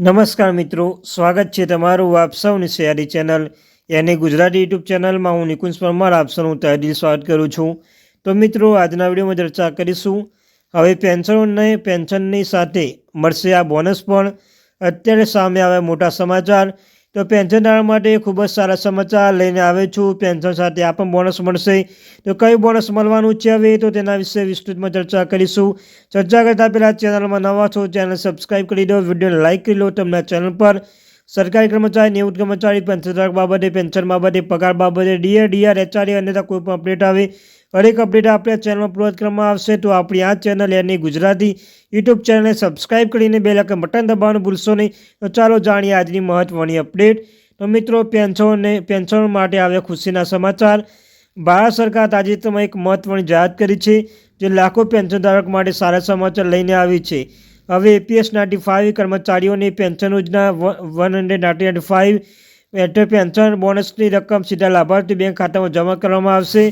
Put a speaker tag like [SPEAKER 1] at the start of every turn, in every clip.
[SPEAKER 1] નમસ્કાર મિત્રો, સ્વાગત છે તમારું આપ સૌની સયારી ચેનલ યાની ગુજરાતી યુટ્યુબ ચેનલમાં હું નિકુંજ પરમાર, આપ સૌનું તહેદિલ સ્વાગત કરું છું. તો મિત્રો, આજના વિડીયોમાં ચર્ચા કરીશું. હવે પેન્શનોને પેન્શનની સાથે મળશે આ બોનસ પણ. અત્યારે સામે આવ્યા મોટા સમાચાર. તો પેન્શનધારક માટે ખૂબ જ સારા સમાચાર લઈને આવે છું. પેન્શન સાથે આ પણ બોનસ મળશે. તો કયું બોનસ મળવાનું છે હવે? તો તેના વિશે વિસ્તૃતમાં ચર્ચા કરીશું. ચર્ચા કરતાં પહેલાં ચેનલમાં નવા છો ચેનલ સબસ્ક્રાઈબ કરી દો. વિડીયોને લાઇક કરી લો. તમને ચેનલ પર સરકારી કર્મચારી, નિવૃત્ત કર્મચારી, પેન્શન બાબતે પેન્શન બાબતે, પગાર બાબતે, ડીએ ડીઆર એચઆરએ અન્યથા કોઈ પણ અપડેટ આવે, હરેક અપડેટ આપણે ચેનલમાં પૂર્વત કરવામાં આવશે. તો આપણી આ ચેનલ એની ગુજરાતી યુટ્યુબ ચેનલને સબસ્ક્રાઇબ કરીને બે લાખ બટન દબાવવાનું ભૂલશો નહીં. તો ચાલો જાણીએ આજની મહત્ત્વની અપડેટ. તો મિત્રો, પેન્શનને, પેન્શન માટે આવ્યા ખુશીના સમાચાર. ભારત સરકાર તાજેતરમાં એક મહત્ત્વની જાહેરાત કરી છે, જે લાખો પેન્શનધારક માટે સારા સમાચાર લઈને આવી છે. હવે એપીએસ નાઇન્ટી ફાઇવ કર્મચારીઓની પેન્શન યોજના વન હંડ્રેડ નાઇન્ટી ફાઇવ હેઠળ પેન્શન બોનસની રકમ સીધા લાભાર્થી બેંક ખાતામાં જમા કરવામાં આવશે.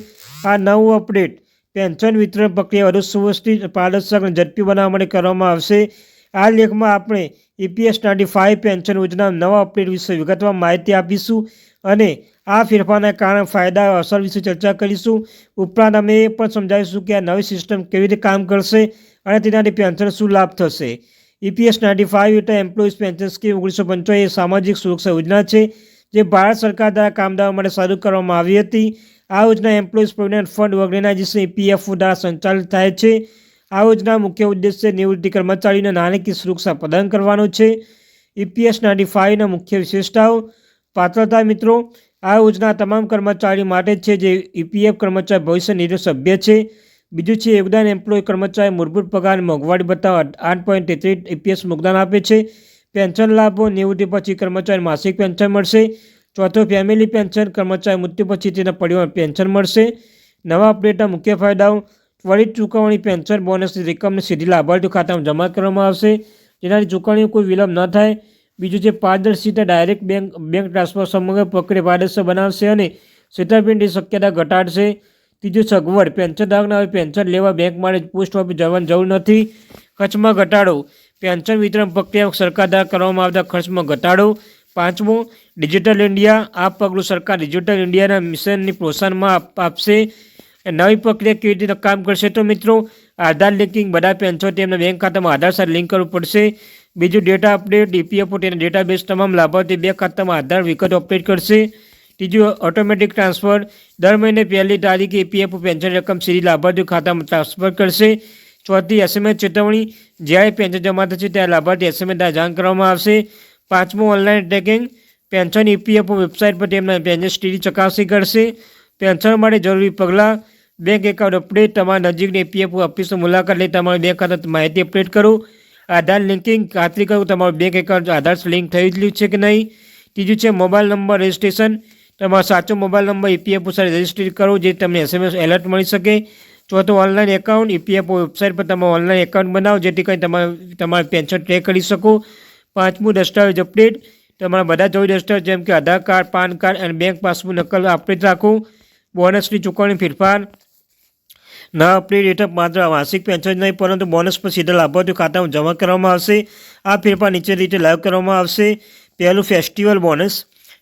[SPEAKER 1] આ નવું અપડેટ પેન્શન વિતરણ પ્રક્રિયા વધુ સુવ્યવસ્થિત, પારદર્શક અને ઝડપી બનાવવા માટે કરવામાં આવશે. આ લેખમાં આપણે ઈપીએસ નાઇન્ટી ફાઇવ પેન્શન યોજના નવા અપડેટ વિશે વિગતવાર માહિતી આપીશું અને આ ફેરફારના કારણે ફાયદા અસર વિશે ચર્ચા કરીશું. ઉપરાંત અમે એ પણ સમજાવીશું કે આ નવી સિસ્ટમ કેવી રીતે કામ કરશે અને તેનાથી પેન્શન શું લાભ થશે. ઈપીએસ નાઇન્ટી ફાઇવ એટલે એમ્પ્લોઈઝ પેન્શન સ્કીમ ઓગણીસો પંચોતેર સામાજિક સુરક્ષા યોજના છે, જે ભારત સરકાર દ્વારા કામદારો માટે શરૂ કરવામાં આવી હતી. આ યોજના employees provident fund organisation EPFO દ્વારા સંચાલિત થાય છે. આ યોજના મુખ્ય ઉદ્દેશ્ય નિવૃત્તિ કર્મચારીઓને નાણાકીય સુરક્ષા પ્રદાન કરવાનો છે. ઈપીએસ નાઇન્ટી ફાઇવના મુખ્ય વિશેષતાઓ. પાત્રતા મિત્રો આ યોજના તમામ કર્મચારીઓ માટે છે, જે ઈપીએફ કર્મચારી ભવિષ્ય નિધિ સભ્ય છે. બીજું છે, યોગદાન એમ્પ્લોય કર્મચારી મૂળભૂત પગાર મોંઘવારી બતાવવા આઠ પોઈન્ટ તેત્રીસ ઈપીએસ યોગદાન આપે છે. પેન્શન લાભો નિવૃત્તિ પછી કર્મચારી માસિક પેન્શન મળશે. ચોથો ફેમિલી પેન્શન કર્મચારી મૃત્યુ પછી તેના પરિવાર પેન્શન મળશે. નવા અપડેટના મુખ્ય ફાયદાઓ, ત્વરિત ચૂકવણી પેન્શન બોનસની રકમને સીધી લાભાર્થી ખાતામાં જમા કરવામાં આવશે. જેનાથી ચૂકવણી કોઈ વિલંબ ન થાય. બીજું છે પારદર્શિતા ડાયરેક્ટ બેંક બેંક ટ્રાન્સફર સમગ્ર પ્રક્રિયા પારદર્શક બનાવશે અને છેતરપિંડી શક્યતા ઘટાડશે. ત્રીજું સગવડ પેન્શનધારકને હવે પેન્શન લેવા બેંક માટે પોસ્ટ ઓફિસ જવાની જરૂર નથી. ખર્ચમાં ઘટાડો. પેન્શન વિતરણ પ્રક્રિયા સરકાર દ્વારા કરવામાં આવતા ખર્ચમાં ઘટાડો. પાંચમું ડિજિટલ ઇન્ડિયા આ પગલું સરકાર ડિજિટલ ઇન્ડિયાના મિશનની પ્રોત્સાહનમાં આપશે નવી પ્રક્રિયા કેવી રીતે કામ કરશે તો મિત્રો આધાર લિંકિંગ બધા પેન્શન તેમના બેંક ખાતામાં આધાર સાથે લિંક કરવું પડશે. બીજું ડેટા અપડેટ ડીપીએફઓ તેના ડેટાબેઝ તમામ લાભાર્થી બેંક ખાતામાં આધાર વિગત અપડેટ કરશે. ત્રીજું ઓટોમેટિક ટ્રાન્સફર દર મહિને પહેલી તારીખે ઈપીએફઓ પેન્શન રકમ સીધી લાભાર્થી ખાતામાં ટ્રાન્સફર કરશે. ચોથી એસએમએસ ચેતવણી, જ્યારે પેન્શન જમા થશે ત્યારે લાભાર્થી એસએમએસ જાણ કરવામાં આવશે. પાંચમું online tracking pension EPFO website પર તેમના પેન્શન સ્થિતિ ચકાસણી કરશે. પેન્શન માટે જરૂરી પગલાં બેંક એકાઉન્ટ અપડેટ તમારા નજીકની પીએફ ઓફિસની મુલાકાત લઈ તમારું બેંક ખાતા માહિતી અપડેટ કરો. આધાર લિંકિંગ ખાતરી કરો, તમારું બેંક એકાઉન્ટ આધાર લિંક થયેલું છે કે નહીં. ત્રીજું છે મોબાઈલ નંબર રજિસ્ટ્રેશન તમારો સાચો મોબાઈલ નંબર ઈપીએફઓ સાથે રજિસ્ટર કરો, જે તમને એસએમએસ એલર્ટ મળી શકે. ચોથું ઓનલાઈન એકાઉન્ટ ઈપીએફઓ વેબસાઇટ પર તમે ઓનલાઈન એકાઉન્ટ બનાવો, જેથી કરી તમારે તમારું પેન્શન ટ્રેક કરી શકો. પાંચમું, દસ્તાવેજ અપડેટ તમારા બધા જરૂરી દસ્તાવેજ જેમ કે આધાર કાર્ડ, પાન કાર્ડ અને બેંક પાસબુક નકલ અપડેટ રાખો. બોનસની ચૂકવણી ફેરફાર નવા અપડેટ હેઠળ માત્ર માસિક પેન્શન નહીં, પરંતુ બોનસ પર સીધા લાભાર્થીઓ ખાતામાં જમા કરવામાં આવશે. આ ફેરફાર નીચે રીતે લાગુ કરવામાં આવશે. પહેલું ફેસ્ટિવલ બોનસ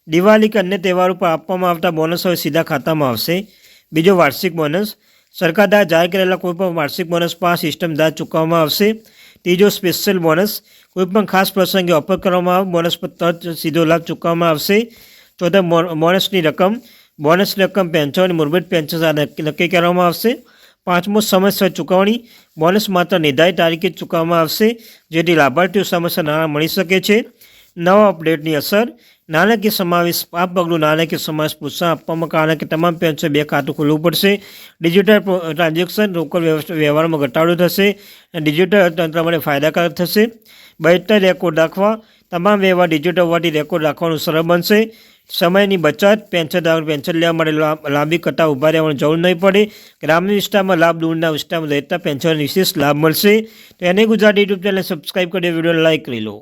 [SPEAKER 1] દિવાળી કે અન્ય તહેવારો પર આપવામાં આવતા બોનસ હવે સીધા ખાતામાં આવશે. બીજો વાર્ષિક બોનસ સરકાર દ્વારા જાહેર કરેલા કોઈપણ વાર્ષિક બોનસ પણ સિસ્ટમ દ્વારા ચૂકવવામાં આવશે. ત્રીજો સ્પેશિયલ બોનસ કોઈપણ ખાસ પ્રસંગે ઓફર કરવામાં આવે બોનસ પર તરત સીધો લાભ ચૂકવવામાં આવશે. ચોથા બોનસની રકમ બોનસની રકમ પેન્શન અને મૂળભૂત પેન્શન નક્કી કરવામાં આવશે. પાંચમો સમયસર ચૂકવણી. બોનસ માત્ર નિર્ધારિત તારીખે ચૂકવવામાં આવશે, જેથી લાભાર્થીઓ સમયસર નાણાં મળી શકે છે. નવા અપડેટની અસર. નાણાકીય સમાવેશ, આ પગલું નાણાકીય સમાવેશ પ્રોત્સાહન આપવામાં કારણ કે તમામ પેન્શન બે ખાતું ખોલવું પડશે. ડિજિટલ ટ્રાન્ઝેક્શન રોકડ વ્યવહારમાં ઘટાડો થશે. ડિજિટલ તંત્ર માટે ફાયદાકારક થશે. બહેતર રેકોર્ડ રાખવા તમામ વ્યવહાર ડિજિટલ હોવાથી રેકોર્ડ રાખવાનું સરળ બનશે. સમયની બચત પેન્શનદારો પેન્શન લેવા માટે લાંબી કતાર ઊભા રહેવાની જરૂર નહીં પડે. ગ્રામ્ય વિસ્તારમાં લાભ દૂરના વિસ્તારમાં રહેતા પેન્શન વિશેષ લાભ મળશે. તો એને ગુજરાતી યુટ્યુબ ચેનલ સબસ્ક્રાઈબ કરી વીડિયો લાઈક કરી લો.